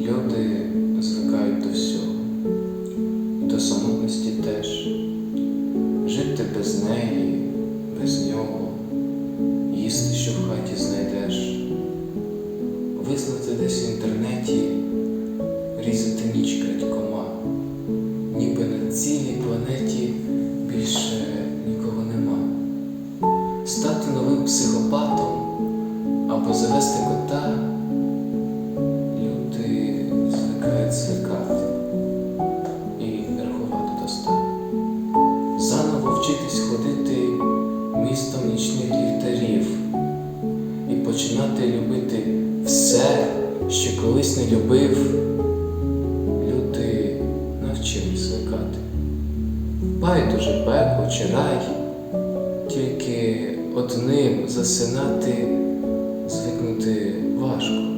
Люди звикають до всього, до самотності теж, жити без неї, без нього, їсти, що в хаті знайдеш, визнати десь в інтернеті, різати ніч крадькома, психопатом або завести кота. Люди звикають звикати і рахувати до ста. Заново вчитись ходити містом нічних ліхтарів і починати любити все, що колись не любив. Люди навчились звикати. Байдуже пекло чи рай, одним засинати звикнути важко.